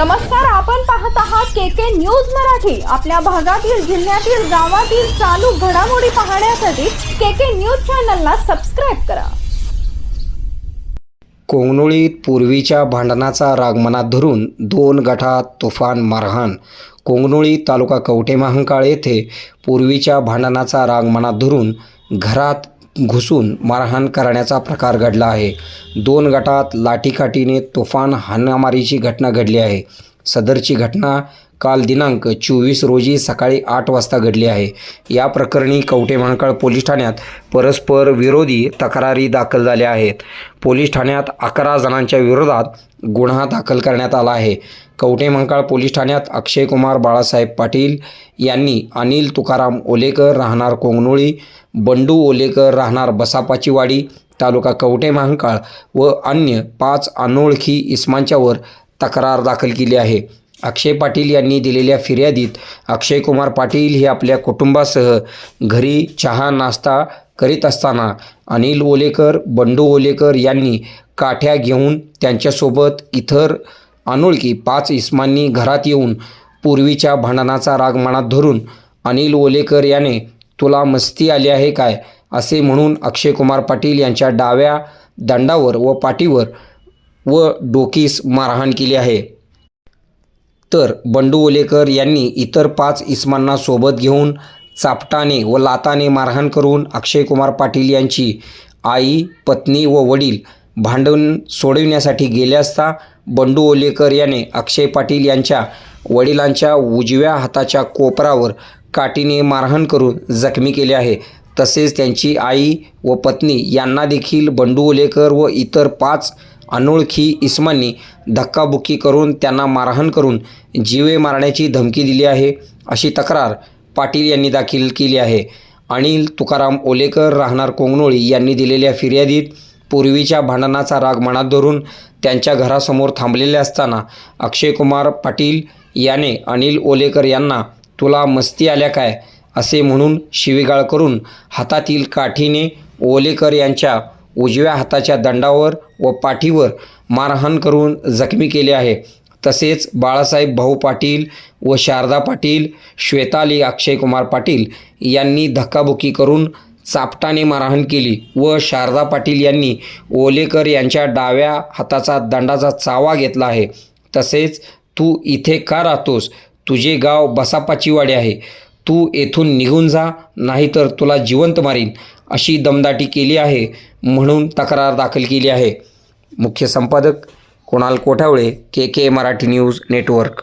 नमस्कार आपण पाहत आहात के के न्यूज मराठी. आपल्या भागातील जिल्ह्यातील गावातील चालू घडामोडी पाहण्यासाठी के के न्यूज चॅनलला सबस्क्राईब करा. कोंगणोळीत पूर्वीच्या भांडणाचा राग मनात धरून दोन गटात तुफान मारहाण. कोंगणोळी तालुका कवठे महांकाळ येथे पूर्वीच्या भांडणाचा राग मनात धरून घरात घुसून मारहाण करण्याचा प्रकार घडला आहे. दोन गटात लाठीकाठीने तुफान हाणामारीची घटना घडली आहे. सदरची घटना काल दिनांक चोवीस रोजी सकाळी आठ वाजता घडली आहे. या प्रकरणी कवठे महांकाळ पोलीस ठाण्यात परस्पर विरोधी तक्रारी दाखल झाल्या आहेत. पोलीस ठाण्यात अकरा जणांच्या विरोधात गुन्हा दाखल करण्यात आला आहे. कवठे पोलीस ठाण्यात अक्षय कुमार बाळासाहेब पाटील यांनी अनिल तुकाराम ओलेकर राहणार कोंगनोळी बंडू ओलेकर राहणार बसापाचीवाडी तालुका कवठे महांकाळ व अन्य पाच अनोळखी इस्मांच्यावर तक्रार दाखल केली आहे. अक्षय पाटील यांनी दिलेल्या फिर्यादीत अक्षय कुमार पाटील हे आपल्या कुटुंबासह घरी चहा नाश्ता करीत असताना अनिल ओलेकर बंडू ओलेकर यांनी काठ्या घेऊन त्यांच्यासोबत इतर अनोळखी पाच इस्मांनी घरात येऊन पूर्वीच्या भांडणाचा राग मनात धरून अनिल ओलेकर याने तुला मस्ती आली आहे काय? असे म्हणून अक्षय कुमार पाटील यांच्या डाव्या दंडावर व पाठीवर व डोकीस मारहाण केली आहे. तर बंडू ओलेकर यांनी इतर पाच इस्मांना सोबत घेऊन चापटाने व लाताने मारहाण करून अक्षय कुमार पाटील यांची आई पत्नी व वडील भांडण सोडविण्यासाठी गेले असता बंडू ओलेकर याने अक्षय पाटील यांच्या वडिलांच्या उजव्या हाताच्या कोपरावर काठीने मारहाण करून जखमी केले आहे. तसेच त्यांची आई व पत्नी यांना देखील बंडू ओलेकर व इतर पाच अनोळखी इस्मांनी धक्काबुक्की करून त्यांना मारहाण करून जीवे मारण्याची धमकी दिली आहे अशी तक्रार पाटील यांनी दाखल केली आहे. अनिल तुकाराम ओलेकर राहणार कोंगनोळी यांनी दिलेल्या फिर्यादीत पूर्वीच्या भांडणाचा राग मनात धरून त्यांच्या घरासमोर थांबलेले असताना अक्षय कुमार पाटील याने अनिल ओलेकर यांना तुला मस्ती आल्या काय? असे म्हणून शिवीगाळ करून हातातील काठीने ओलेकर यांच्या उजव्या हाताच्या दंडावर व पाठीवर मारहाण करून जखमी केले आहे. तसेच बाळासाहेब भाऊ पाटील व शारदा पाटील श्वेताली अक्षय कुमार पाटील यांनी धक्काबुक्की करून चापटाने मारहाण केली व शारदा पाटील यांनी ओलेकर यांच्या डाव्या हाताचा दंडाचा चावा घेतला आहे. तसेच तू इथे का राहतोस? तुझे गाव बसापाचीवाडी आहे. तू येथून निघून जा नाहीतर तुला जिवंत मारीन अशी दमदाटी केली आहे म्हणून तक्रार दाखल केली आहे. मुख्य संपादक Kunal Kothawale K K Marathi news network.